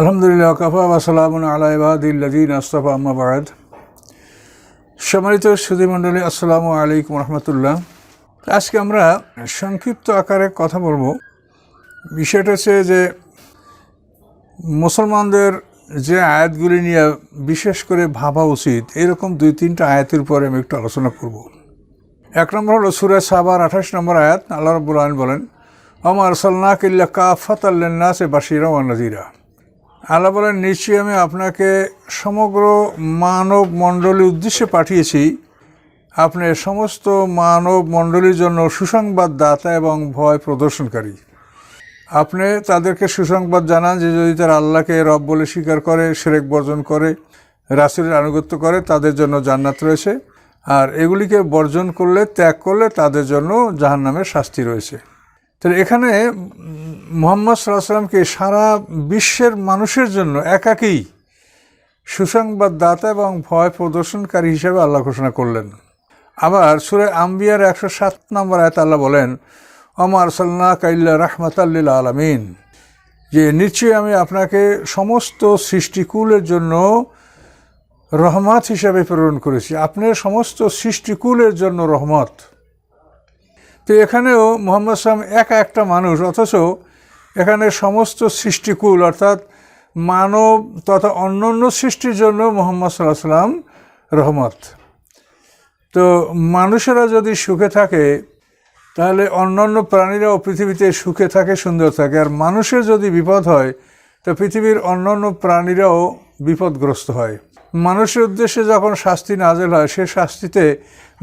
আলহামদুলিল্লাহ কাফা ওয়াসালাম আলাইবাদিল্লাদিন আস্তফা আম্মাবাদ সম্মানিত সুধীমণ্ডলী, আসসালামু আলাইকুম রহমতুল্লাহ। আজকে আমরা সংক্ষিপ্ত আকারে কথা বলব। বিষয়টা হচ্ছে যে মুসলমানদের যে আয়াতগুলি নিয়ে বিশেষ করে ভাবা উচিত, এরকম দুই তিনটা আয়াতের উপরে আমি একটু আলোচনা করব। এক নম্বর হলো সুরে সাবার আঠাশ নম্বর আয়াত। আল্লাহ রব্বুল আলম বলেন আমার সাল্লাহ কিল্লা কাফাত আল্লাহ সে বাসিরা নজিরা আল্লাহ বলেন, নিশ্চয়ই আমি আপনাকে সমগ্র মানব মণ্ডলীর উদ্দেশ্যে পাঠিয়েছি। আপনি সমস্ত মানব মণ্ডলীর জন্য সুসংবাদ দাতা এবং ভয় প্রদর্শনকারী। আপনি তাদেরকে সুসংবাদ জানান যে যদি তারা আল্লাহকে রব বলে স্বীকার করে, সেরেক বর্জন করে, রাসুলের আনুগত্য করে, তাদের জন্য জান্নাত রয়েছে। আর এগুলিকে বর্জন করলে, ত্যাগ করলে তাদের জন্য জাহান্নামের শাস্তি রয়েছে। তাহলে এখানে মোহাম্মদ সাল্লাহ সাল্লামকে সারা বিশ্বের মানুষের জন্য একাকেই সুসংবাদ দাতা এবং ভয় প্রদর্শনকারী হিসেবে আল্লাহ ঘোষণা করলেন। আবার সুরে আম্বিয়ার একশো সাত নম্বর আয়ত আল্লাহ বলেন অমার সাল্লাহ কাইল্লা রহমতাল্লিল আলমিন। যে নিশ্চয়ই আমি আপনাকে সমস্ত সৃষ্টিকুলের জন্য রহমত হিসাবে প্রেরণ করেছি। আপনার সমস্ত সৃষ্টিকুলের জন্য রহমত। তো এখানেও মোহাম্মদ সালাম একা একটা মানুষ, অথচ এখানে সমস্ত সৃষ্টিকুল, অর্থাৎ মানব তথা অন্য অন্য সৃষ্টির জন্য মোহাম্মদ সাল্লাহ সাল্লাম রহমত। তো মানুষেরা যদি সুখে থাকে, তাহলে অন্যান্য প্রাণীরাও পৃথিবীতে সুখে থাকে, সুন্দর থাকে। আর মানুষের যদি বিপদ হয়, তো পৃথিবীর অন্যান্য প্রাণীরাও বিপদগ্রস্ত হয়। মানুষের উদ্দেশ্যে যখন শাস্তি নাজেল হয়, সে শাস্তিতে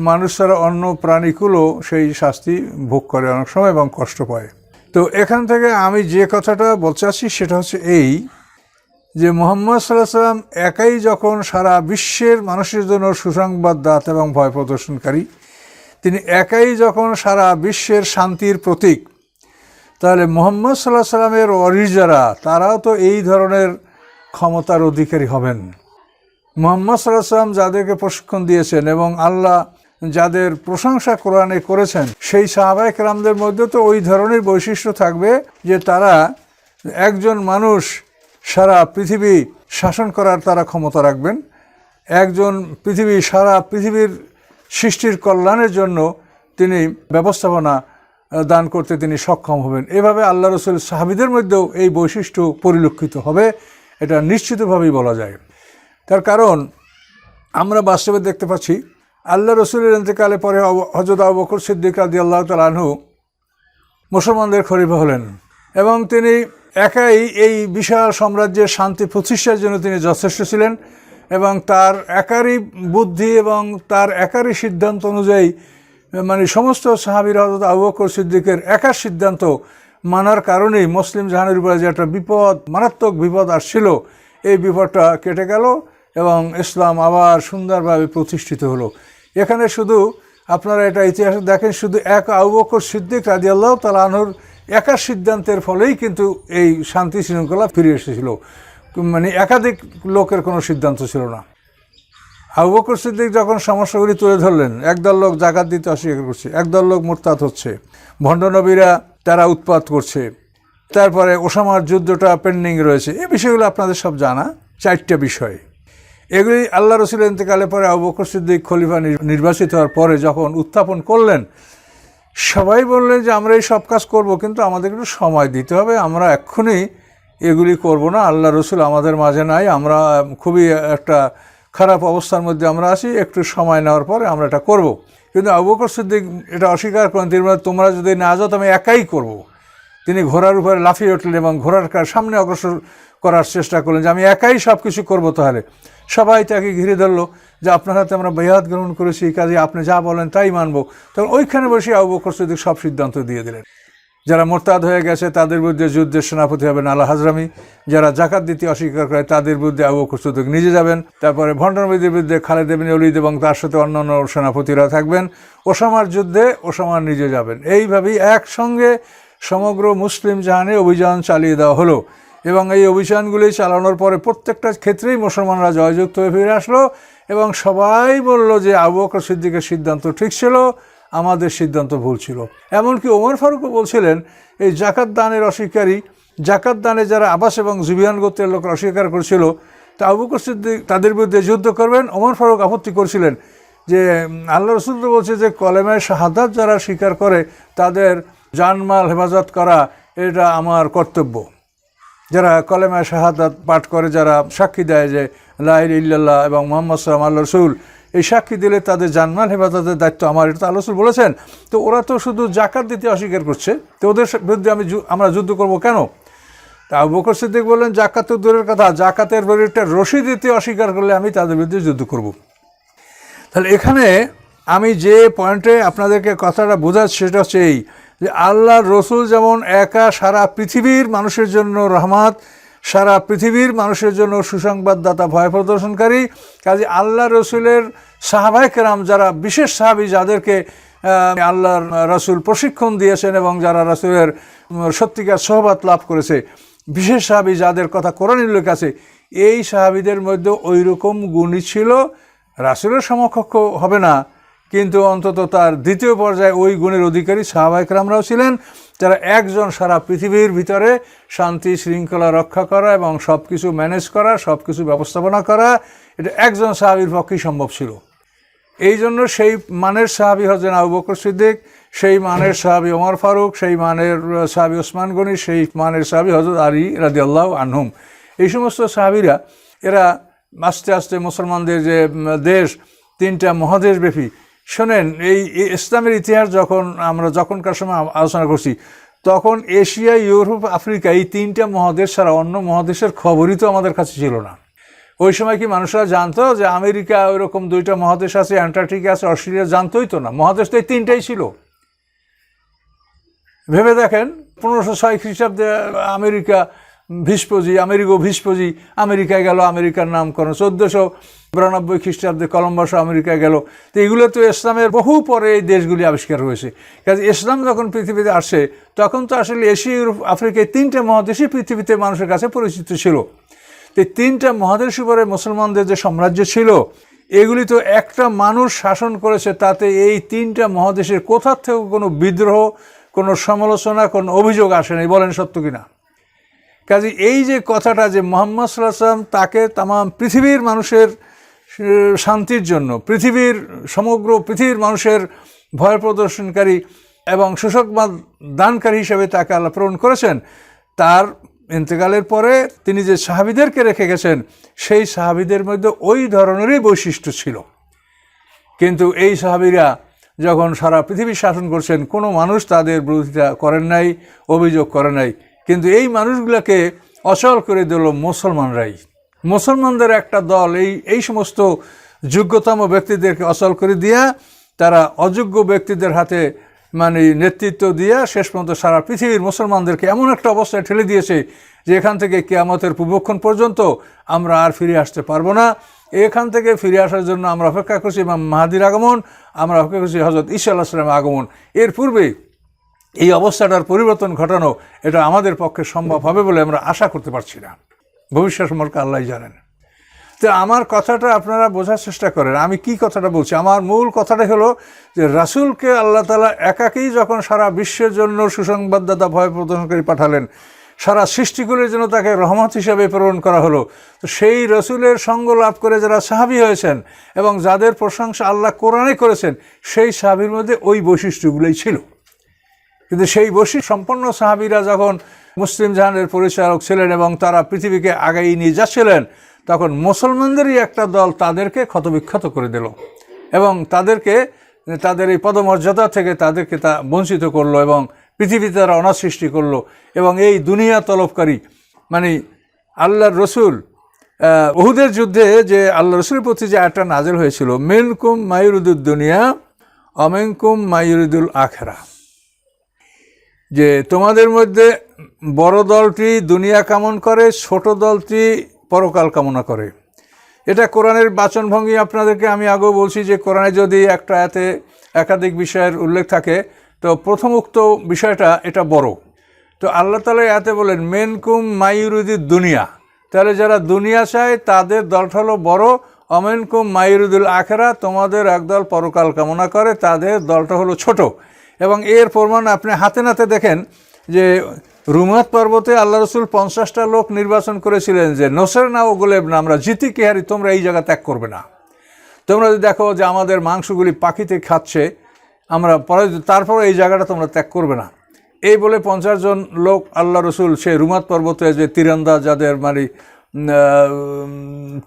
মানুষ ছাড়া অন্য প্রাণীগুলো সেই শাস্তি ভোগ করে অনেক সময় এবং কষ্ট পায়। তো এখান থেকে আমি যে কথাটা বলতে চাচ্ছি সেটা হচ্ছে এই যে মোহাম্মদ সাল্লাম একাই যখন সারা বিশ্বের মানুষের জন্য সুসংবাদ দাত এবং ভয় প্রদর্শনকারী, তিনি একাই যখন সারা বিশ্বের শান্তির প্রতীক, তাহলে মোহাম্মদ সাল্লাহ সাল্লামের অরিস যারা তারাও তো এই ধরনের ক্ষমতার অধিকারী হবেন। মোহাম্মদ সাল্লাহ সাল্লাম যাদেরকে প্রশিক্ষণ দিয়েছেন এবং আল্লাহ যাদের প্রশংসা কোরআনে করেছেন, সেই সাহাবাহিক রামদের মধ্যে তো ওই ধরনের বৈশিষ্ট্য থাকবে যে তারা একজন মানুষ সারা পৃথিবী শাসন করার তারা ক্ষমতা রাখবেন, একজন পৃথিবী সারা পৃথিবীর সৃষ্টির কল্যাণের জন্য তিনি ব্যবস্থাপনা দান করতে তিনি সক্ষম হবেন। এভাবে আল্লাহ রসুল সাহাবিদের মধ্যেও এই বৈশিষ্ট্য পরিলক্ষিত হবে, এটা নিশ্চিতভাবেই বলা যায়। তার কারণ আমরা বাস্তবে দেখতে পাচ্ছি আল্লাহ রসুলের ইন্তেকালে পরে হজরত আবু বকর সিদ্দিক রাদি আল্লাহ তালাহু মুসলমানদের খরিফা হলেন এবং তিনি একাই এই বিশাল সাম্রাজ্যের শান্তি প্রতিষ্ঠার জন্য তিনি যথেষ্ট ছিলেন এবং তার একারই বুদ্ধি এবং তার একারই সিদ্ধান্ত অনুযায়ী মানে সমস্ত সাহাবির হজরত আবু বকর সিদ্দিকের একার সিদ্ধান্ত মানার কারণেই মুসলিম জাহানের উপরে যে একটা বিপদ, মারাত্মক বিপদ আসছিল, এই বিপদটা কেটে গেল। এবং ইসলাম আবার সুন্দরভাবে প্রতিষ্ঠিত হলো। এখানে শুধু আপনারা এটা ইতিহাসে দেখেন, শুধু এক আবু বকর সিদ্দিক রাজি আল্লাহ তালাহুর একার সিদ্ধান্তের ফলেই কিন্তু এই শান্তি শৃঙ্খলা ফিরে এসেছিল। মানে একাধিক লোকের কোনো সিদ্ধান্ত ছিল না। আবু বকর সিদ্দিক যখন সমস্যাগুলি তুলে ধরলেন, একদল লোক জাকাত দিতে অস্বীকার করছে, একদল লোক মোরতাদ হচ্ছে ভণ্ডনবীরা তারা উৎপাত করছে। তারপরে ওসামার যুদ্ধটা পেন্ডিং রয়েছে। এই বিষয়গুলো আপনাদের সব জানা, চারটা বিষয়। এগুলি আল্লাহ রসুল ইন্তেকালে পরে আবু বকর সিদ্দিক খলিফা নির্বাচিত হওয়ার পরে যখন উত্থাপন করলেন, সবাই বললেন যে আমরা এই সব কাজ করব, কিন্তু আমাদের একটু সময় দিতে হবে, আমরা এক্ষুনি এগুলি করব না, আল্লাহ রসুল আমাদের মাঝে নাই, আমরা খুবই একটা খারাপ অবস্থার মধ্যে আমরা আসি একটু সময় নেওয়ার পরে আমরা এটা করব। কিন্তু আবু বকর সিদ্দিক এটা অস্বীকার করেন, তিনি তোমরা যদি না যাও আমি একাই করব। তিনি ঘোড়ার উপরে লাফিয়ে উঠলেন এবং ঘোড়ার সামনে অগ্রসর করার চেষ্টা করলেন যে আমি একাই সব কিছু করব তাহলে। সবাই তাকে ঘিরে ধরলো যে আপনার হাতে আমরা বেহাত গ্রহণ করেছি কাজে আপনি যা বলেন তাই মানবো। তখন ওইখানে বসে আবু বকর সিদ্দিক সব সিদ্ধান্ত দিয়ে দিলেন। যারা মোরতাদ হয়ে গেছে, তাদের বিরুদ্ধে যুদ্ধের সেনাপতি হবেন আল্লাহ হাজরামি। যারা জাকাত দিতে অস্বীকার করে, তাদের বিরুদ্ধে আবু বকর সিদ্দিক নিজে যাবেন। তারপরে ভণ্ডনবিদের বিরুদ্ধে খালেদ দেবিন অলিদ এবং তার সাথে অন্যান্য সেনাপতিরা থাকবেন। ওসামার যুদ্ধে ওসামার নিজে যাবেন। এইভাবেই একসঙ্গে সমগ্র মুসলিম জাহানে অভিযান চালিয়ে দেওয়া হলো। এবং এই অভিযানগুলি চালানোর পরে প্রত্যেকটা ক্ষেত্রেই মুসলমানরা জয়যুক্ত হয়ে ফিরে আসলো এবং সবাই বলল যে আবু বকর সিদ্দিকের সিদ্ধান্ত ঠিক ছিল, আমাদের সিদ্ধান্ত ভুল ছিল। এমনকি ওমর ফারুকও বলছিলেন, এই জাকাত দানের অস্বীকারী, জাকাত দানে যারা আবাস এবং জুবিয়ান গোত্রের লোক অস্বীকার করেছিল, তা আবু সিদ্দিক তাদের বিরুদ্ধে যুদ্ধ করবেন। ওমর ফারুক আপত্তি করছিলেন যে, আল্লাহ রসুল বলছে যে কলেমায় শাহাদাত যারা স্বীকার করে, তাদের জানমাল হেফাজত করা, এটা আমার কর্তব্য। যারা কলেমায় শাহাদাত পাঠ করে, যারা সাক্ষী দেয় যে লাইল ইল্লাল্লাহ এবং মোহাম্মদ সালাম আল্লাহ রসুল, এই সাক্ষী দিলে তাদের জানমাল হেফাজতের দায়িত্ব আমার, এটা তো রসুল বলেছেন। তো ওরা তো শুধু জাকাত দিতে অস্বীকার করছে। তো ওদের বিরুদ্ধে আমি আমরা যুদ্ধ করব কেন? তা বকর সিদ্দিক বললেন জাকাত দূরের কথা জাকাতের বিরুদ্ধে রশি দিতে অস্বীকার করলে আমি তাদের বিরুদ্ধে যুদ্ধ করব। তাহলে এখানে আমি যে পয়েন্টে আপনাদেরকে কথাটা বোঝাচ্ছি, সেটা হচ্ছে এই যে আল্লাহর রসুল যেমন একা সারা পৃথিবীর মানুষের জন্য রহমাত, সারা পৃথিবীর মানুষের জন্য সুসংবাদদাতা ভয় প্রদর্শনকারী কাজে আল্লাহ রসুলের সাহাবায় কেরাম যারা বিশেষ সাহাবি যাদেরকে আল্লাহর রসুল প্রশিক্ষণ দিয়েছেন এবং যারা রসুলের সত্যিকার সোহবাত লাভ করেছে, বিশেষ সাহাবি যাদের কথা কোরআন উল্লেখ আছে, এই সাহাবিদের মধ্যে ওই রকম গুণই ছিল, রাসুলের সমকক্ষ হবে না। কিন্তু অন্তত তার দ্বিতীয় পর্যায়ে ওই গুণের অধিকারী সাহাবাইকরামরাও ছিলেন, যারা একজন সারা পৃথিবীর ভিতরে শান্তি, শৃঙ্খলা রক্ষা করা এবং সব কিছু ম্যানেজ করা সব কিছু ব্যবস্থাপনা করা, এটা একজন সাহাবির পক্ষেই সম্ভব ছিল। এই জন্য সেই মানের সাহাবি হজেন আবু বকর সিদ্দিক, সেই মানের সাহাবি ওমর ফারুক, সেই মানের সাহাবি ওসমান গনি, সেই মানের সাহাবি হজরত আলী রাজি আল্লাহ আনহুম। এই সমস্ত সাহাবিরা, এরা আস্তে আস্তে মুসলমানদের যে দেশ, তিনটা মহাদেশব্যাপী শোনেন, এই ইসলামের ইতিহাস যখন আমরা যখনকার সময় আলোচনা করছি, তখন এশিয়া, ইউরোপ, আফ্রিকা এই তিনটা মহাদেশ ছাড়া অন্য মহাদেশের খবরই তো আমাদের কাছে ছিল না। ওই সময় কি মানুষরা জানতো যে আমেরিকা ওইরকম দুইটা মহাদেশ আছে, অ্যান্টার্কটিকা আছে, অস্ট্রেলিয়া? জানতোই তো না। মহাদেশ তো এই তিনটাই ছিল। ভেবে দেখেন, পনেরোশো ছয় খ্রিস্টাব্দে আমেরিকা ভিসপজি আমেরিকো ভিসপজি, আমেরিকায় গেল, আমেরিকার নামকরণ চোদ্দোশো বিরানব্বই খ্রিস্টাব্দে কলম্বাস আমেরিকায় গেল। তো এগুলো তো ইসলামের বহু পরে এই দেশগুলি আবিষ্কার হয়েছে। কাজে ইসলাম যখন পৃথিবীতে আসে, তখন তো আসলে এশিয়া, ইউরোপ, আফ্রিকায় তিনটে মহাদেশই পৃথিবীতে মানুষের কাছে পরিচিত ছিল। তো তিনটা মহাদেশ উপরে মুসলমানদের যে সাম্রাজ্য ছিল, এগুলি তো একটা মানুষ শাসন করেছে, তাতে এই তিনটা মহাদেশের কোথার থেকে কোনো বিদ্রোহ, কোনো সমালোচনা, কোনো অভিযোগ আসেনি বলেন সত্য কিনা? কাজে এই যে কথাটা যে মোহাম্মদ সাল্লাম তাকে তাম, পৃথিবীর মানুষের শান্তির জন্য। পৃথিবীর, সমগ্র পৃথিবীর মানুষের ভয় প্রদর্শনকারী এবং সুসংবাদ দানকারী হিসেবে তাকে আল্লাহ প্রেরণ করেছেন। তার ইন্তেকালের পরে তিনি যে সাহাবিদেরকে রেখে গেছেন, সেই সাহাবিদের মধ্যে ওই ধরনেরই বৈশিষ্ট্য ছিল। কিন্তু এই সাহাবিরা যখন সারা পৃথিবী শাসন করছেন, কোনো মানুষ তাদের বিরোধিতা করেন নাই, অভিযোগ করে নাই। কিন্তু এই মানুষগুলোকে অচল করে দিল মুসলমানরাই। মুসলমানদের একটা দল, এই এই সমস্ত যোগ্যতম ব্যক্তিদেরকে অচল করে দিয়া, তারা অযোগ্য ব্যক্তিদের হাতে মানে নেতৃত্ব দিয়া শেষ পর্যন্ত সারা পৃথিবীর মুসলমানদেরকে এমন একটা অবস্থায় ঠেলে দিয়েছে যে এখান থেকে কেয়ামতের পূর্বক্ষণ পর্যন্ত আমরা আর ফিরে আসতে পারব না। এখান থেকে ফিরে আসার জন্য আমরা অপেক্ষা করছি ইমাম মাহাদির আগমন, আমরা অপেক্ষা করছি হজরত ঈশা আল্লাহ আগমন। এর পূর্বে এই অবস্থাটার পরিবর্তন ঘটানো এটা আমাদের পক্ষে সম্ভব হবে বলে আমরা আশা করতে পারছি না। ভবিষ্যৎ সম্পর্কে আল্লাহ জানেন। তো আমার কথাটা আপনারা বোঝার চেষ্টা করেন, আমি কি কথাটা বলছি? আমার মূল কথাটা হলো যে রাসূলকে আল্লাহ তালা একাকেই যখন সারা বিশ্বের জন্য সুসংবাদদাতা, ভয় প্রদর্শনকারী পাঠালেন, সারা সৃষ্টিগুলির জন্য তাকে রহমত হিসাবে প্রেরণ করা হলো, তো সেই রসুলের সঙ্গ লাভ করে যারা সাহাবি হয়েছেন এবং যাদের প্রশংসা আল্লাহ কোরআনে করেছেন, সেই সাহাবির মধ্যে ওই বৈশিষ্ট্যগুলোই ছিল। কিন্তু সেই বৈশিষ্ট্য সম্পন্ন সাহাবিরা যখন মুসলিম জাহানের পরিচালক ছিলেন এবং তারা পৃথিবীকে আগাই নিয়ে যাচ্ছিলেন তখন মুসলমানদেরই একটা দল তাদেরকে ক্ষতবিক্ষত করে দিল এবং তাদেরকে তাদের এই পদমর্যাদা থেকে তাদেরকে তা বঞ্চিত করল এবং পৃথিবীতে তারা অনাথ সৃষ্টি করল এবং এই দুনিয়া তলবকারী মানে আল্লাহর রসুল আহ, উহুদের যুদ্ধে যে আল্লাহ রসুলের প্রতি যে একটা নাজেল হয়েছিল মেনকুম মায়ুরুদুল দুনিয়া অমেনকুম মায়ুরুদুল আখেরা। যে তোমাদের মধ্যে বড় দলটি দুনিয়া কামন করে, ছোট দলটি পরকাল কামনা করে। এটা কোরআনের বাচনভঙ্গি আপনাদেরকে আমি আগেও বলছি যে কোরআনে যদি একটা এতে একাধিক বিষয়ের উল্লেখ থাকে, তো প্রথম উক্ত বিষয়টা এটা বড়। তো আল্লাহ তালা এতে বলেন, মেনকুম মাইরুদি দুনিয়া। তাহলে যারা দুনিয়া চায়, তাদের দলটা হলো বড়। অমেনকুম মাইরুদুল আখেরা, তোমাদের একদল পরকাল কামনা করে, তাদের দলটা হলো ছোট। এবং এর প্রমাণ আপনি হাতে নাতে দেখেন যে রুমাত পর্বতে আল্লাহ রসুল পঞ্চাশটা লোক নির্বাচন করেছিলেন যে নোসের না ও গোলেব না, আমরা জিতি কেহারি তোমরা এই জায়গা ত্যাগ করবে না। তোমরা যদি দেখো যে আমাদের মাংসগুলি পাখিতে খাচ্ছে, আমরা পরে তারপরে এই জায়গাটা তোমরা ত্যাগ করবে না। এই বলে পঞ্চাশ জন লোক আল্লাহ রসুল সে রুমাত পর্বতে যে তীরন্দাজ যাদের মানে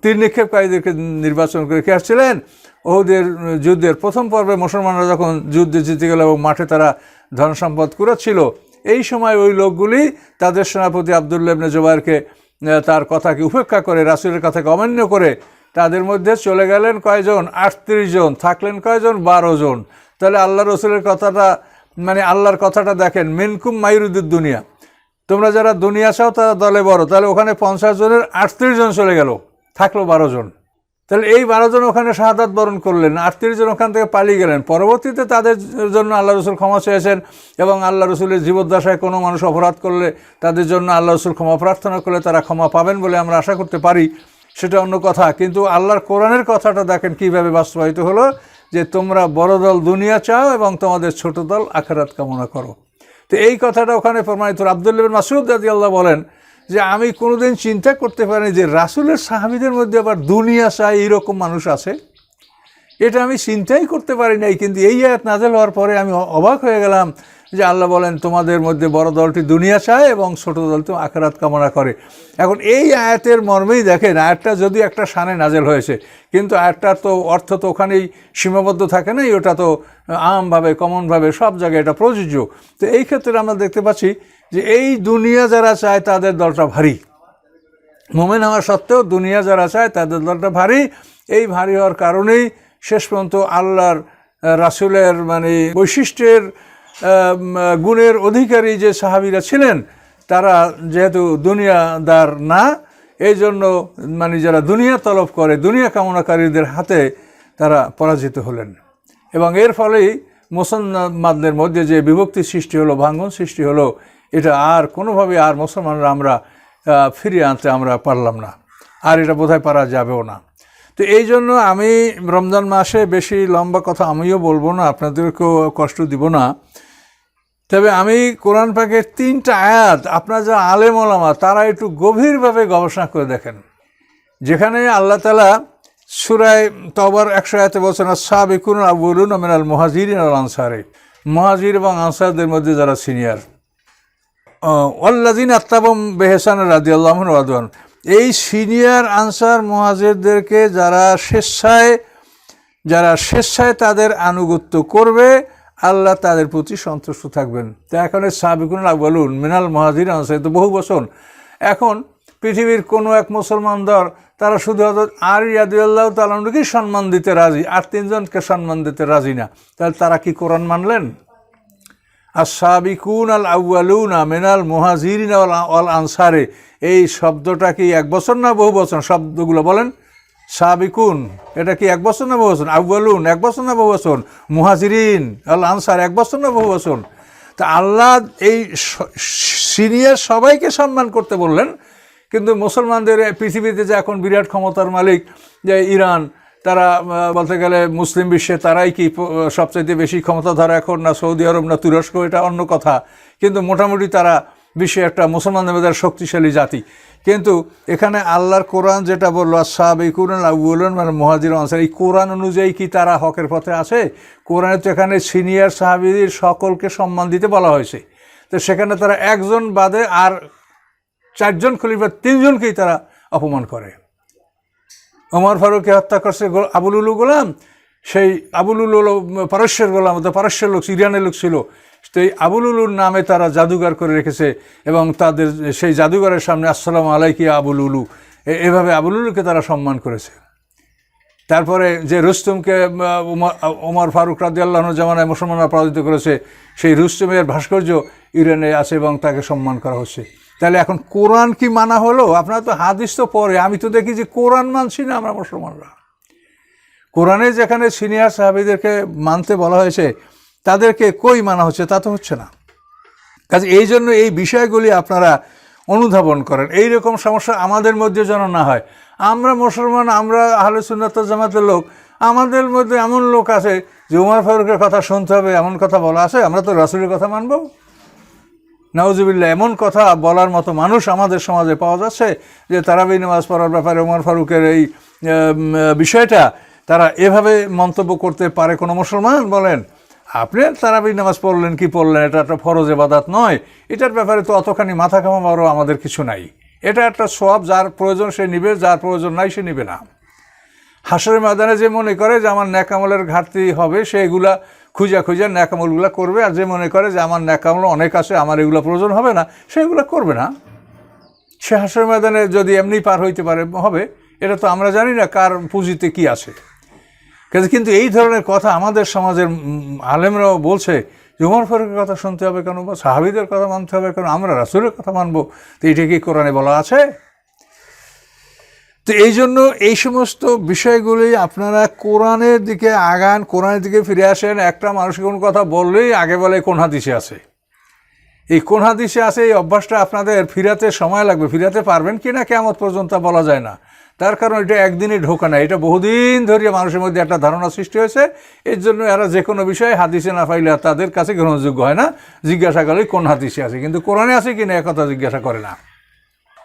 তীর নিক্ষেপকারীদেরকে নির্বাচন করে কে আসছিলেন? ওহুদের যুদ্ধের প্রথম পর্বে মুসলমানরা যখন যুদ্ধে জিতে গেল এবং মাঠে তারা ধন সম্পদ কুড়াচ্ছিল, এই সময় ওই লোকগুলি তাদের সেনাপতি আবদুল্লাহ ইবনে জোবাইরকে তার কথাকে উপেক্ষা করে, রাসুলের কথাকে অমান্য করে তাদের মধ্যে চলে গেলেন কয়জন? আটত্রিশ জন। থাকলেন কয়জন? বারো জন। তাহলে আল্লাহ রসুলের কথাটা মানে আল্লাহর কথাটা দেখেন, মিনকুম মাইরুদ্দিন দুনিয়া। তোমরা যারা দুনিয়া চাও, তারা দলে বড়। তাহলে ওখানে পঞ্চাশ জনের আটত্রিশ জন চলে গেল। থাকল বারো জন। তাহলে এই বারো জন ওখানে শাহাদাত বরণ করলেন, আটত্রিশ জন ওখান থেকে পালিয়ে গেলেন। পরবর্তীতে তাদের জন্য আল্লাহ রসুল ক্ষমা চেয়েছেন এবং আল্লাহ রসুলের জীবদ্দশায় কোনো মানুষ অপরাধ করলে তাদের জন্য আল্লাহ রসুল ক্ষমা প্রার্থনা করলে তারা ক্ষমা পাবেন বলে আমরা আশা করতে পারি। সেটা অন্য কথা, কিন্তু আল্লাহর কোরআনের কথাটা দেখেন কীভাবে বাস্তবায়িত হলো যে তোমরা বড় দল দুনিয়া চাও এবং তোমাদের ছোট দল আখেরাত কামনা করো। তো এই কথাটা ওখানে প্রমাণিত আবদুল্লাবিন মাসুদ দাদি আল্লাহ বলেন যে আমি কোনোদিন চিন্তা করতে পারিনি যে রাসুলের সাহাবিদের মধ্যে আবার দুনিয়া চায় এইরকম মানুষ আছে। এটা আমি চিন্তাই করতে পারি নাই, কিন্তু এই আয়াত নাজেল হওয়ার পরে আমি অবাক হয়ে গেলাম যে আল্লাহ বলেন, তোমাদের মধ্যে বড় দলটি দুনিয়া চায় এবং ছোট দলটি আখরাত কামনা করে। এখন এই আয়াতের মর্মেই দেখেন, আয়াতটা যদি একটা সানে নাজেল হয়েছে, কিন্তু আয়াতটার তো অর্থ তো ওখানেই সীমাবদ্ধ থাকে না ওটা তো আমভাবে কমনভাবে সব জায়গায় এটা প্রযোজ্য। তো এই ক্ষেত্রে আমরা দেখতে পাচ্ছি যে এই দুনিয়া যারা চায় তাদের দলটা ভারী। মোমেন হওয়া সত্ত্বেও দুনিয়া যারা চায় তাদের দলটা ভারী। এই ভারী হওয়ার কারণেই শেষ পর্যন্ত আল্লাহর রাসূলের মানে বৈশিষ্ট্যের গুণের অধিকারী যে সাহাবিরা ছিলেন, তারা যেহেতু দুনিয়াদার না এই জন্য মানে যারা দুনিয়া তলব করে, দুনিয়া কামনাকারীদের হাতে তারা পরাজিত হলেন। এবং এর ফলেই মুসলমানদের মধ্যে যে বিভক্তি সৃষ্টি হলো, ভাঙ্গন সৃষ্টি হলো এটা আর কোনোভাবে আর মুসলমানরা আমরা ফিরিয়ে আনতে আমরা পারলাম না। আর এটা বোধহয় পারা যাবেও না। তো এই জন্য আমি রমজান মাসে বেশি লম্বা কথা আমিও বলব না, আপনাদেরকেও কষ্ট দিব না। তবে আমি কোরআন পাকের তিনটা আয়াত, আপনার যারা আলেম ওলামা, তারা একটু গভীরভাবে গবেষণা করে দেখেন। যেখানে আল্লাহ তালা সুরায় তবর একশো আয়াতে বলছেন সাবিকুন আবুলুন মিনাল মহাজির আল আনসারে। মহাজির এবং আনসারদের মধ্যে যারা সিনিয়র অল্লাদিন আত্তাবম বেহেসান রাজি আল্লাহ রাদওয়ান এই সিনিয়র আনসার মহাজেরদেরকে যারা স্বেচ্ছায় যারা স্বেচ্ছায় তাদের আনুগত্য করবে, আল্লাহ তাদের প্রতি সন্তুষ্ট থাকবেন। তো এখন সাবিকুন বলুন মিনাল মহাজির আনসার তো বহু বছর এখন পৃথিবীর কোনো এক মুসলমান দল, তারা শুধু হয়তো আর ইয়াদুল্লাহ তালকে সম্মান দিতে রাজি, আর তিনজনকে সম্মান দিতে রাজি না। তাহলে তারা কি কোরআন মানলেন? আর সাবিকুন আল মিনাল মুহাজিরিন আল আনসারে। এই শব্দটা কি এক বছর না বহু বছর? শব্দগুলো বলেন। সাবিকুন, এটা কি এক বছর না বহু বছর? আউয়ালুন, এক বছর না বহু বছর? মুহাজিরিন আল আনসার, এক বছর না বহু বছর? তা আল্লাহ এই সিনিয়র সবাইকে সম্মান করতে বললেন। কিন্তু মুসলমানদের পৃথিবীতে যে এখন বিরাট ক্ষমতার মালিক, যে ইরান তারা বলতে গেলে মুসলিম বিশ্বে তারাই কি সবচাইতে বেশি ক্ষমতাধর এখন না সৌদি আরব না তুরস্ক, এটা অন্য কথা। কিন্তু মোটামুটি তারা বিশ্বে একটা মুসলমানদের মধ্যে শক্তিশালী জাতি। কিন্তু এখানে আল্লাহর কোরআন যেটা বলল সাহাব এই কোরআন আবুলন মানে মহাজির আনসার, এই কোরআন অনুযায়ী কি তারা হকের পথে আছে? কোরআনে তো এখানে সিনিয়র সাহাবিদের সকলকে সম্মান দিতে বলা হয়েছে। তো সেখানে তারা একজন বাদে আর চারজন খলিফা, তিনজনকেই তারা অপমান করে। ওমর ফারুককে হত্যা করছে গো- আবুল উলু গোলাম। সেই আবুল উলু পারস্যের গোলাম তো পারস্যের লোক ইরানের লোক ছিল। সেই আবুল উলুর নামে তারা জাদুঘর করে রেখেছে এবং তাদের সেই জাদুঘরের সামনে আসসালাম আলাইকি আবুল উলু এ- এভাবে আবুল উলুকে তারা সম্মান করেছে। তারপরে যে রুস্তমকে ওমর ফারুক রাজি আল্লাহর জামানায় মুসলমানরা পরাজিত করেছে, সেই রুস্তমের ভাস্কর্য ইরানে আছে এবং তাকে সম্মান করা হচ্ছে। তাহলে এখন কোরআন কি মানা হলো? আপনারা তো হাদিস তো পরে আমি তো দেখি যে কোরআন মানছি না আমরা মুসলমানরা। কোরআনে যেখানে সিনিয়র সাহাবিদেরকে মানতে বলা হয়েছে, তাদেরকে কই মানা হচ্ছে? তা তো হচ্ছে না। কাজে এই জন্য এই বিষয়গুলি আপনারা অনুধাবন করেন। এই রকম সমস্যা আমাদের মধ্যে যেন না হয়। আমরা মুসলমান, আমরা আহলে সুন্নত জামাতের লোক, আমাদের মধ্যে এমন লোক আছে যে উমার ফারুকের কথা শুনতে হবে, এমন কথা বলা আছে, আমরা তো রাসুলের কথা মানব। নওয়াজুবিল্লাহ এমন কথা বলার মতো মানুষ আমাদের সমাজে পাওয়া যাচ্ছে যে তারাবি নামাজ পড়ার ব্যাপারে ওমর ফারুকের এই বিষয়টা তারা এভাবে মন্তব্য করতে পারে কোনো মুসলমান? বলেন, আপনি তারাবি নামাজ পড়লেন, কি পড়লেন? এটা একটা ফরজ এবাদাত নয়। এটার ব্যাপারে তো অতখানি মাথা কামাবারও আমাদের কিছু নাই। এটা একটা সব যার প্রয়োজন সে নিবে, যার প্রয়োজন নাই সে নিবে না। হাসরের ময়দানে যে মনে করে যে আমার ন্যাকামলের ঘাটতি হবে সে এগুলা খুঁজা খুঁজা ন্যাকামলগুলো করবে আর যে মনে করে যে আমার ন্যাকামল অনেক আছে, আমার এগুলো প্রয়োজন হবে না সেগুলো করবে না। সে হাসরের ময়দানে যদি এমনি পার হইতে পারে, হবে। এটা তো আমরা জানি না কার পুঁজিতে কি আছে। কিন্তু এই ধরনের কথা আমাদের সমাজের আলেমরাও বলছে যে, উমর ফারুকের কথা শুনতে হবে কেন বা সাহাবিদের কথা মানতে হবে কেন? আমরা রাসুলের কথা মানবো। তো এটা কি কোরআনে বলা আছে? তো এই জন্য এই সমস্ত বিষয়গুলি আপনারা কোরআনের দিকে আগান, কোরআনের দিকে ফিরে আসেন। একটা মানুষ কোন কথা বললেই আগে বলে কোন হাদিসে আছে। এই কোন হাদিসে আছে, এই অভ্যাসটা আপনাদের ফিরাতে সময় লাগবে। ফিরাতে পারবেন কি না কেমন পর্যন্ত বলা যায় না। তার কারণ এটা একদিনই ঢোকা না। এটা বহুদিন ধরে মানুষের মধ্যে একটা ধারণা সৃষ্টি হয়েছে। এর জন্য এরা যে কোনো বিষয়ে হাদিসে না পাইলে তাদের কাছে গ্রহণযোগ্য হয় না। জিজ্ঞাসা করলে কোন হাদিসে আছে? কিন্তু কোরআনে আছে কি না একথা জিজ্ঞাসা করে না।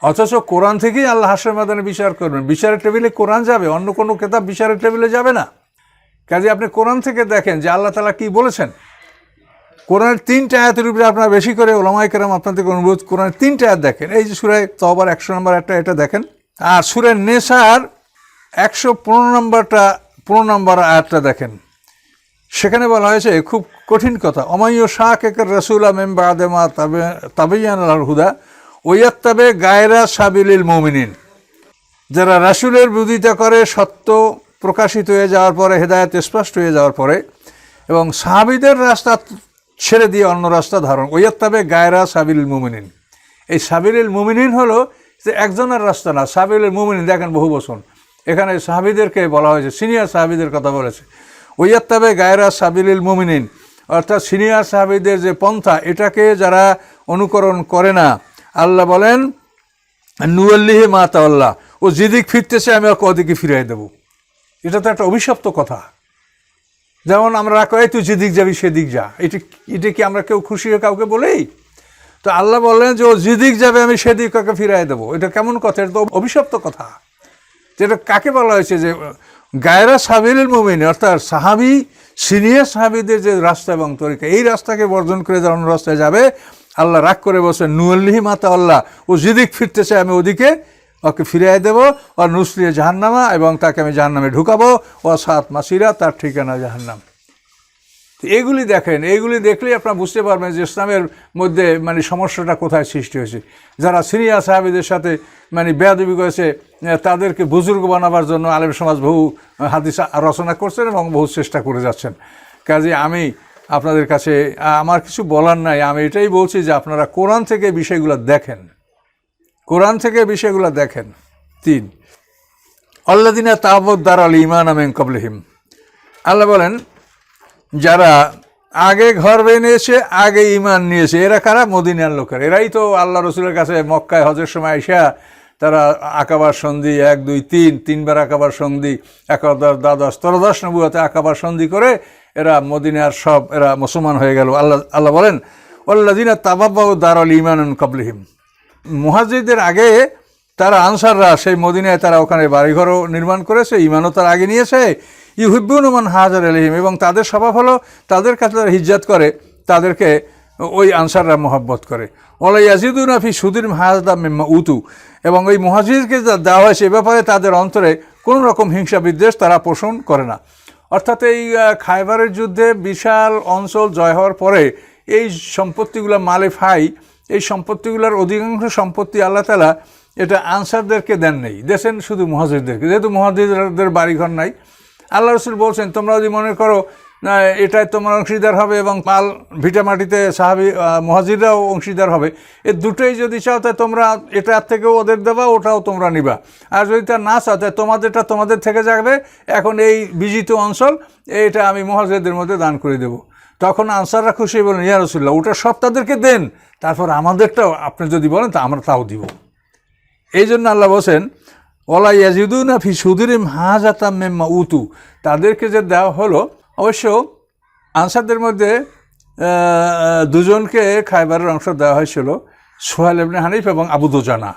অথচ কোরআন থেকেই আল্লাহ হাসের মাদানে বিচার করবেন। বিচারের টেবিলে কোরআন যাবে, অন্য কোনো কেতাব বিচারের টেবিলে যাবে না। কাজে আপনি কোরআন থেকে দেখেন যে আল্লাহ তালা কি বলেছেন। কোরআনের তিনটা আয়াতের উপরে আপনারা বেশি করে ওলামাই কেরাম আপনাদেরকে অনুরোধ, কোরআনের তিনটা আয়াত দেখেন। এই যে সুরায় তবার একশো নম্বর একটা এটা দেখেন। আর সুরের নেশার একশো পনেরো নম্বরটা, পনেরো নম্বর আয়াতটা দেখেন। সেখানে বলা হয়েছে, খুব কঠিন কথা অমাইয় শাহ কেকের রসুল্লা মেম্বা আদেমা তাবে তাবেয়ান আল হুদা ওয়াত্তাবে গায়রা সাবিলিল মমিনিন। যারা রাসুলের বিরোধিতা করে, সত্য প্রকাশিত হয়ে যাওয়ার পরে, হেদায়ত স্পষ্ট হয়ে যাওয়ার পরে, এবং সাহাবিদের রাস্তা ছেড়ে দিয়ে অন্য রাস্তা ধারণ, ওয়াত্তাবে গায়রা সাবিল মুমিনিন। এই সাবিলিল মুমিনিন হলো যে একজনের রাস্তা না, সাবিলিল মুমিনিন, দেখেন বহু বছর এখানে সাহাবিদেরকে বলা হয়েছে, সিনিয়র সাহাবিদের কথা বলেছে। ওয়াত্তাবে গায়রা সাবিলিল মুমিনিন, অর্থাৎ সিনিয়র সাহাবিদের যে পন্থা, এটাকে যারা অনুকরণ করে না আল্লাহ বলেন, নুয়াল্লিহে মা তাল্লাহ ও যেদিক ফিরতেছে আমি ওকে ওদিকে ফিরিয়ে দেবো। এটা তো একটা অভিশপ্ত কথা। যেমন আমরা কয়ে তুই যেদিক যাবি সেদিক যা। এটা এটা কি আমরা কেউ খুশি হয়ে কাউকে বলেই তো আল্লাহ বললেন যে, ও যেদিক যাবে আমি সেদিক ওকে ফিরাই দেবো। এটা কেমন কথা? এটা তো অভিশপ্ত কথা। যেটা কাকে বলা হয়েছে যে, গায়রা সাবিলের মুমিন অর্থাৎ সাহাবি, সিনিয়র সাহাবিদের যে রাস্তা এবং তরিকা, এই রাস্তাকে বর্জন করে অন্য রাস্তায় যাবে আল্লাহ রাগ করে বসে নুয়াল্লিহি মাতা আল্লাহ। ও যেদিক ফিরতেছে, আমি ওদিকে ওকে ফিরিয়ে দেবো, ও নুসরিয়ে জাহান্নামা এবং তাকে আমি জাহান্নামে ঢুকাবো। ও সাত মাসিরা তার ঠিকানা জাহান্নাম। এগুলি দেখেন এইগুলি দেখলেই আপনারা বুঝতে পারবেন যে ইসলামের মধ্যে মানে সমস্যাটা কোথায় সৃষ্টি হয়েছে। যারা সিনিয়র সাহাবিদের সাথে মানে বেয়াদবি করেছে তাদেরকে বুজুর্গ বানাবার জন্য আলেম সমাজ বহু হাদিস রচনা করছেন এবং বহু চেষ্টা করে যাচ্ছেন। কাজে আমি আপনাদের কাছে আমার কিছু বলার নাই। আমি এটাই বলছি যে আপনারা কোরআন থেকে বিষয়গুলো দেখেন। কোরআন থেকে বিষয়গুলো দেখেন। তিন আল্লাদিনা তাবদ্দার আল ইমান আমেন কবলহিম আল্লাহ বলেন, যারা আগে ঘর বেনিয়েছে, আগে ইমান নিয়েছে, এরা কারা? মদিনার লোকের। এরাই তো আল্লাহ রসুলের কাছে মক্কায় হজের সময় আইসা তারা আকাবার সন্ধি, এক, দুই, তিন, তিনবার আকাবার সন্ধি একাদশ দ্বাদশ ত্রদশ নবুয়াতে আকাবার সন্ধি করে এরা মদিনার সব এরা মুসলমান হয়ে গেল। আল্লাহ আল্লাহ বলেন ওল্লাদিনা তাবাব্বাউ দারল ইমান কবলিহিম। মুহাজিদের আগে তারা আনসাররা, সেই মদিনায় তারা ওখানে বাড়িঘরও নির্মাণ করেছে ইমানও তার আগে নিয়েছে। ইউহিবুনুমান হাজার আলহিম এবং তাদের স্বভাব হলো, তাদের কাছে তারা হিজ্জাত করে, তাদেরকে ওই আনসাররা মোহাব্বত করে। ওলা আফি সুদির হাজদা মেম্মা উতু। এবং ওই মহাজিদকে যা দেওয়া হয় সে ব্যাপারে তাদের অন্তরে কোনো রকম হিংসা বিদ্বেষ তারা পোষণ করে না। অর্থাৎ এই খাইবারের যুদ্ধে বিশাল অঞ্চল জয় হওয়ার পরে এই সম্পত্তিগুলো মালে ফাই, এই সম্পত্তিগুলোর অধিকাংশ সম্পত্তি আল্লাহ তালা এটা আনসারদেরকে দেন নেই। দেশেন শুধু মহাজিদদেরকে যেহেতু মহাজিদদের বাড়িঘর নাই, আল্লাহ রসুল বলছেন, তোমরা যদি মনে করো না এটাই তোমার অংশীদার হবে এবং পাল ভিটামাটিতে সাহাবি আহ, মহাজিদরাও অংশীদার হবে। এ দুটোই যদি চাও তাই তোমরা এটার থেকেও ওদের দেবা ওটাও তোমরা নিবা। আর যদি তা না চাও তাই তোমাদেরটা তোমাদের থেকে যাবে। এখন এই বিজিত অঞ্চল এইটা আমি মহাজিদের মধ্যে দান করে দেব। তখন আনসাররা খুশি বলেন ইয়া রসুল্লাহ ওটা সব তাদেরকে দেন। তারপর আমাদেরটাও আপনি যদি বলেন তা আমরা তাও দিব। এই জন্য আল্লাহ বলছেন ওলা ইয়াজিদুনা ফি সুদিরিম হাজাতাম মেম্মা উতু। তাদেরকে যে দেওয়া হলো অবশ্য আনসারদের মধ্যে দুজনকে খাইবারের অংশ দেওয়া হয়েছিল, সোহেল ইবনে হানিফ এবং আবু দুজানা।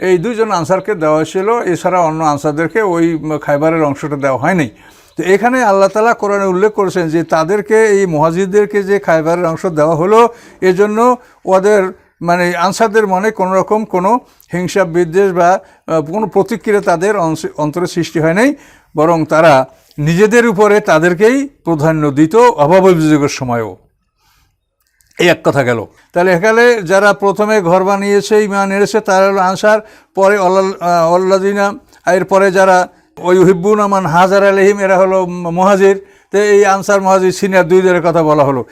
এই দুজন আনসারকে দেওয়া হয়েছিল, এছাড়া অন্য আনসারদেরকে ওই খাইবারের অংশটা দেওয়া হয়নি। তো এখানে আল্লাহ তালা কোরআনে উল্লেখ করেছেন যে, তাদেরকে, এই মহাজিদদেরকে যে খাইবারের অংশ দেওয়া হলো, এজন্য ওদের মানে আনসারদের মনে কোনো রকম কোনো হিংসা বিদ্বেষ বা কোনো প্রতিক্রিয়া তাদের অন্তরে সৃষ্টি হয় নাই বরং তারা নিজেদের উপরে তাদেরকেই প্রাধান্য দিত অভাব অভিযোগের সময়ও। এই এক কথা গেল। তাহলে এখানে যারা প্রথমে ঘর বানিয়েছে, ইমান এনেছে, তারা হলো আনসার, পরে অল্লাদিনা এরপরে যারা ওই হিব্বুন আমান হাজার আলহিম এরা হলো মহাজির। তো এই আনসার, মহাজির, সিনিয়র দুই দলের কথা বলা হলো।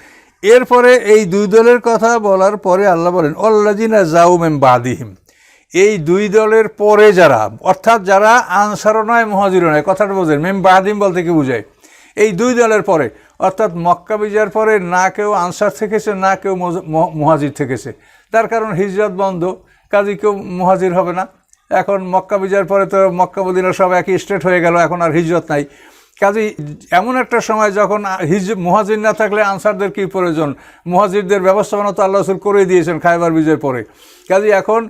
এরপরে এই দুই দলের কথা বলার পরে আল্লাহ বলেন অল্লাদিনা জাউমেম বাদিহিম। এই দুই দলের পরে যারা, অর্থাৎ যারা আনসারও নয়, মহাজিরও নয়, কথাটা বোঝেন, মেম বাদিম বলতে কি বোঝায় এই দুই দলের পরে, অর্থাৎ মক্কা বিজয়ের পরে না কেউ আনসার থেকেছে, না কেউ মুহাজির থেকেছে। তার কারণ হিজরত বন্ধ, কাজে কেউ মুহাজির হবে না। এখন মক্কা বিজয়ের পরে তো মক্কা মদিনা সব একই স্টেট হয়ে গেল, এখন আর হিজরত নাই। কাজেই এমন একটা সময় যখন হিজ মুহাজির না থাকলে আনসারদের কী প্রয়োজন? মুহাজিরদের ব্যবস্থাপনা তো আল্লাহ রসুল করে দিয়েছেন খাইবার বিজয়ের পরে। কাজেই এখন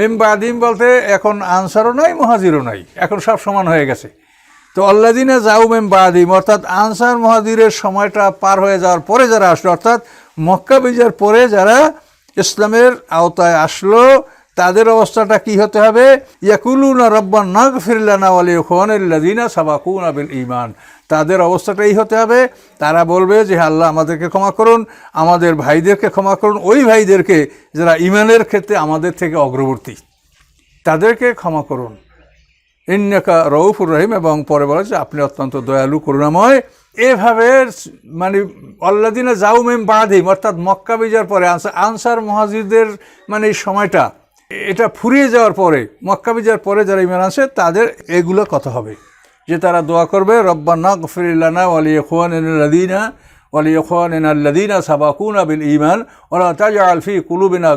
মেম্বাদিম বলতে এখন আনসারও নাই, মহাজিরও নাই। এখন সব সমান হয়ে গেছে। তো আল্লাদিনে মেম বাদিম, অর্থাৎ আনসার মহাজিরের সময়টা পার হয়ে যাওয়ার পরে যারা আসলো, অর্থাৎ মক্কা বিজয়ের পরে যারা ইসলামের আওতায় আসলো তাদের অবস্থাটা কি হতে হবে? ইয়াকুলুনা রব্বান নাগ ফিরলানা ওয়ালি খোয়ানিল্লাদিনা সাবাকুন আবিল ইমান তাদের অবস্থাটাই হতে হবে। তারা বলবে যে আল্লাহ, আমাদেরকে ক্ষমা করুন, আমাদের ভাইদেরকে ক্ষমা করুন, ওই ভাইদেরকে যারা ইমানের ক্ষেত্রে আমাদের থেকে অগ্রবর্তী, তাদেরকে ক্ষমা করুন। ইন্নাকা রৌফুর রহিম, এবং পরে বলে যে আপনি অত্যন্ত দয়ালু, করুণাময়। এভাবে মানে অল্লাদিনে জাউমেম বাদিম, অর্থাৎ মক্কা বিজয়ের পরে আনসার মহাজিদের মানে সময়টা এটা ফুরিয়ে যাওয়ার পরে, মক্কা বিজয়ের পরে যারা ইমান আছে তাদের এগুলো কথা হবে যে তারা দোয়া করবে রব্বান্না গফরিল্লানা ওয়ালিয়া খোয়ান লাদিনা ওয়ালিয়া খোয়ান লাদিনা সাবাকুনা বিল ইমান ওলা তাজা আলফি কুলুবিনা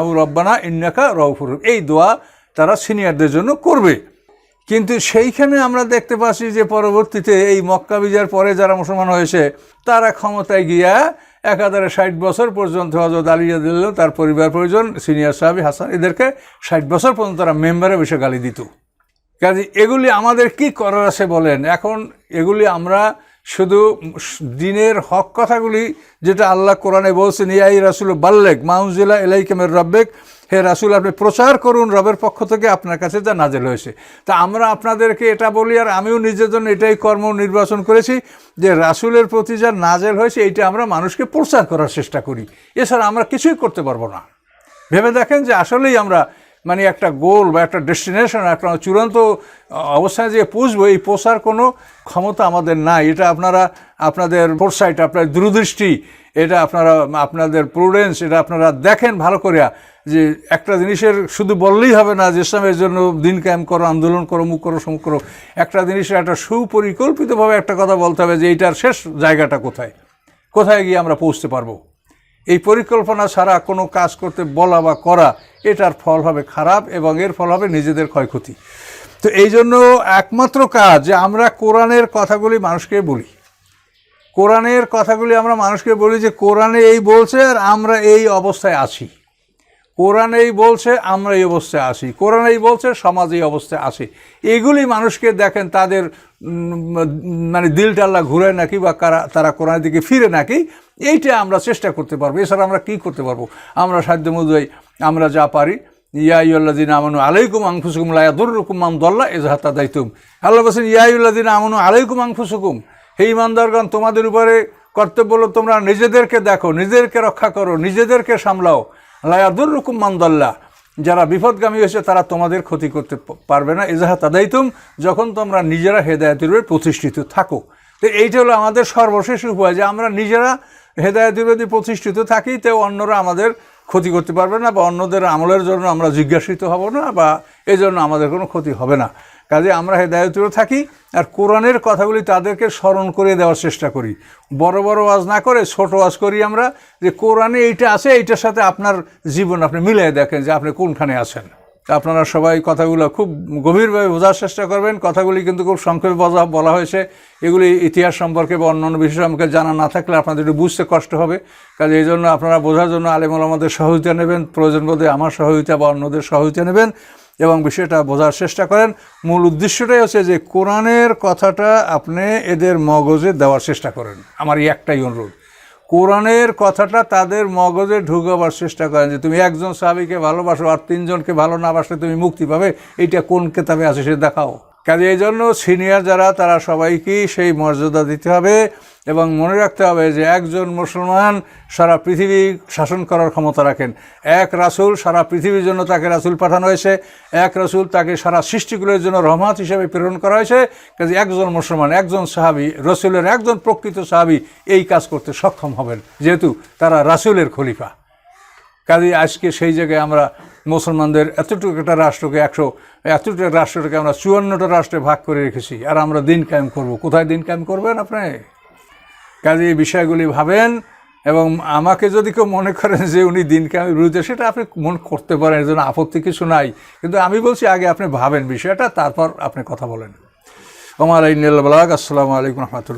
আবু রব্বানা ইন্নাকা রহিম। এই দোয়া তারা সিনিয়রদের জন্য করবে কিন্তু সেইখানে আমরা দেখতে পাচ্ছি যে পরবর্তীতে এই মক্কা বিজয়ের পরে যারা মুসলমান হয়েছে, তারা ক্ষমতায় গিয়া একাধারে ষাট বছর পর্যন্ত হজরত আলিয়া দিল তার পরিবার প্রয়োজন সিনিয়র সাহাবি হাসান, এদেরকে ষাট বছর পর্যন্ত তারা মেম্বারে বসে গালি দিত। কাজে এগুলি আমাদের কি করার আছে বলেন? এখন এগুলি আমরা শুধু দিনের হক কথাগুলি যেটা আল্লাহ কোরআনে বলছেন ইয়াই রাসুল বাল্লেক মাউজিলা এলাইকেমের রব্বেক হে রাসুল, আপনি প্রচার করুন রবের পক্ষ থেকে, আপনার কাছে যা নাজেল হয়েছে। তা আমরা আপনাদেরকে এটা বলি, আর আমিও নিজের জন্য এটাই কর্ম নির্বাচন করেছি, যে রাসুলের প্রতি যা নাজেল হয়েছে, এইটা আমরা মানুষকে প্রচার করার চেষ্টা করি। এছাড়া আমরা কিছুই করতে পারব না। ভেবে দেখেন যে আসলেই আমরা মানে একটা গোল বা একটা ডেস্টিনেশন, একটা চূড়ান্ত অবস্থায় যে পৌঁছবো এই পৌঁছার কোনো ক্ষমতা আমাদের নাই। এটা আপনারা, আপনাদের ফোরসাইট আপনার দূরদৃষ্টি, এটা আপনারা, আপনাদের প্রুডেন্স এটা আপনারা দেখেন ভালো করিয়া। যে একটা জিনিসের শুধু বললেই হবে না যে ইসলামের জন্য দিন ক্যাম্প করো, আন্দোলন করো, মুখ করো, সমুখ করো, একটা জিনিসের একটা সুপরিকল্পিতভাবে একটা কথা বলতে হবে যে এইটার শেষ জায়গাটা কোথায়? কোথায় গিয়ে আমরা পৌঁছতে পারব? এই পরিকল্পনা ছাড়া কোনো কাজ করতে বলা বা করা, এটার ফল হবে খারাপ এবং এর ফল হবে নিজেদের ক্ষয়ক্ষতি। তো এই জন্য একমাত্র কাজ যে আমরা কোরআনের কথাগুলি মানুষকে বলি। কোরআনের কথাগুলি আমরা মানুষকে বলি যে কোরআনে এই বলছে আর আমরা এই অবস্থায় আছি। কোরআন এই বলছে আমরা এই অবস্থায় আসি কোরআন এই বলছে সমাজ এই অবস্থায় আসি এগুলি মানুষকে দেখেন তাদের মানে দিল টাল্লা ঘুরে নাকি বা কারা, তারা কোরআনের দিকে ফিরে নাকি, এইটা আমরা চেষ্টা করতে পারব। এছাড়া আমরা কি করতে পারব? আমরা সাধ্য মধ্যে আমরা যা পারি ইয়াইউল্লাদিন আমানু আলাইকুম আংফুসুকুম লায়াদুরকুম মাম দল্লা এজাহাতা দায়িতুম আল্লাহ বলছেন ইয়াইউল্লাদিন আমানু আলাইকুম আংফুসুকুম হে ইমানদারগণ, তোমাদের উপরে কর্তব্য হলো তোমরা নিজেদেরকে দেখো, নিজেদেরকে রক্ষা করো, নিজেদেরকে সামলাও। লায়াদুর রুকুম মান্দাল্লাহ যারা বিপদগামী হয়েছে, তারা তোমাদের ক্ষতি করতে পারবে না। এজাহা তাদাইতুম, যখন তোমরা নিজেরা হেদায়তের প্রতিষ্ঠিত থাকো। তো এইটা হলো আমাদের সর্বশেষ উপায় যে আমরা নিজেরা হেদায়তের প্রতি প্রতিষ্ঠিত থাকি, তো অন্যরা আমাদের ক্ষতি করতে পারবে না বা অন্যদের আমলের জন্য আমরা জিজ্ঞাসিত হব না বা এই জন্য আমাদের কোনো ক্ষতি হবে না। কাজে আমরা হেদায়তেও থাকি আর কোরআনের কথাগুলি তাদেরকে স্মরণ করে দেওয়ার চেষ্টা করি। বড় বড় ওয়াজ না করে ছোট ওয়াজ করি আমরা যে কোরআনে এইটা আছে, এইটার সাথে আপনার জীবন আপনি মিলিয়ে দেখেন যে আপনি কোনখানে আছেন। আপনারা সবাই কথাগুলো খুব গভীরভাবে বোঝার চেষ্টা করবেন। কথাগুলি কিন্তু খুব সংক্ষেপে বলা বলা হয়েছে। এগুলি ইতিহাস সম্পর্কে বা অন্যান্য বিষয় সম্পর্কে জানা না থাকলে আপনাদের একটু বুঝতে কষ্ট হবে। কাজে এই জন্য আপনারা বোঝার জন্য আলেমুল আমাদের সহযোগিতা নেবেন। প্রয়োজন বোধে আমার সহযোগিতা বা অন্যদের সহযোগিতা নেবেন। এবং বিষয়টা বোঝার চেষ্টা করেন। মূল উদ্দেশ্যটাই হচ্ছে যে কোরআনের কথাটা আপনি এদের মগজে দেওয়ার চেষ্টা করেন। আমার এই একটাই অনুরোধ। কোরআনের কথাটা তাদের মগজে ঢুকাবার চেষ্টা করেন যে তুমি একজন সাহাবিকে ভালোবাসো আর তিনজনকে ভালো না বাসলে তুমি মুক্তি পাবে। এটা কোন কেতাবে আছে সে দেখাও। কাজে এই জন্য সিনিয়র যারা, তারা সবাইকেই সেই মর্যাদা দিতে হবে এবং মনে রাখতে হবে যে একজন মুসলমান সারা পৃথিবী শাসন করার ক্ষমতা রাখেন। এক রাসূল সারা পৃথিবীর জন্য তাকে রাসূল পাঠানো হয়েছে। এক রাসুল তাকে সারা সৃষ্টিগুলোর জন্য রহমত হিসেবে প্রেরণ করা হয়েছে। কাজে একজন মুসলমান, একজন সাহাবি, রসুলের একজন প্রকৃত সাহাবি এই কাজ করতে সক্ষম হবেন। যেহেতু তারা রাসূলের খলিফা। কাজে আজকে সেই জায়গায় আমরা মুসলমানদের এতটুকু একটা রাষ্ট্রকে একশো, এতটুকু রাষ্ট্রটাকে আমরা চুয়ান্নটা রাষ্ট্রে ভাগ করে রেখেছি। আর আমরা দিন কায়েম করব। কোথায় দিন কায়েম করবেন আপনি? কাজে এই বিষয়গুলি ভাবেন এবং আমাকে যদি কেউ মনে করেন যে উনি দিন কায়েমের বিরুদ্ধে, সেটা আপনি মন করতে পারেন, এর জন্য আপত্তি কিছু নাই। কিন্তু আমি বলছি, আগে আপনি ভাবেন বিষয়টা, তারপর আপনি কথা বলেন। আমার এই নীল আসসালামু আলাইকুম রহমতুল্লাহ।